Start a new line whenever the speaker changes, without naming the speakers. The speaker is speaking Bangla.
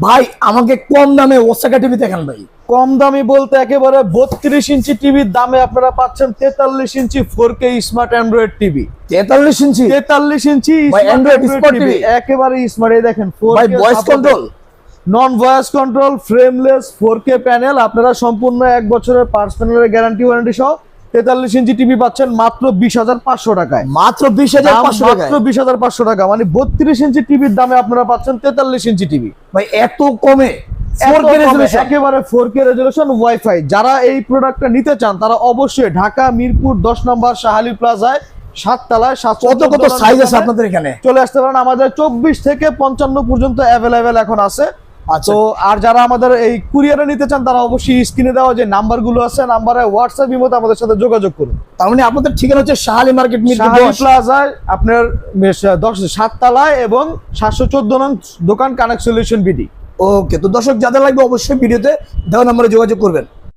ভাই আমাকে কম দামে ওসাকা টিভি দেখান ভাই।
কম দামি বলতে একেবারে বত্রিশ ইঞ্চি টিভির দামে আপনারা পাচ্ছেন তেতাল্লিশ ইঞ্চি four K smart Android TV
তেতাল্লিশ ইঞ্চি?
তেতাল্লিশ ইঞ্চি TV,
TV
একেবারে স্মার্ট এই দেখেন
ভাই voice control
non voice control frameless four K panel আপনারা সম্পূর্ণ এক বছরের পার্স প্যানেলের গ্যারান্টি ওয়ারেন্টি সহ তেতাল্লিশ ইঞ্চি টিভি পাচ্ছেন মাত্র বিশ হাজার পাঁচশো টাকায়।
মাত্র বিশ হাজার পাঁচশো
মাত্র বিশ হাজার পাঁচশো টাকা মানে বত্রিশ ইঞ্চি টিভির দামে আপনারা পাচ্ছেন তেতাল্লিশ ইঞ্চি টিভি।
ভাই এত কমে?
একেবারে ফোর কে রেজলিউশন ওয়াইফাই যারা এই প্রোডাক্টটা নিতে চান তারা অবশ্যই ঢাকা মিরপুর দশ নম্বর শাহালি প্লাজায় সাততলায় সাতশো
কত কত সাইজ আছে আপনাদের এখানে?
চলে আসতে পারেন। আমাদের চব্বিশ থেকে পঞ্চান্ন পর্যন্ত অ্যাভেলেবেল এখন আছে। তো আর যারা আমাদের এই কুরিয়ারে নিতে চান তারা অবশ্যই স্ক্রিনে দেওয়া যে নাম্বারগুলো আছে নাম্বারে হোয়াটসঅ্যাপ ইমোতে আমাদের সাথে যোগাযোগ করুন।
তার মানে আপনাদের ঠিকানা হচ্ছে শাহালি মার্কেট
শাহালি প্লাজায় আপনার দশ সাততলায় এবং সাতশো চোদ্দ নং দোকান কানেক্ট সলিউশন বিডি।
ওকে তো দর্শক যাদের লাগবে অবশ্যই ভিডিওতে দেওয়া নাম্বারে যোগাযোগ করবেন।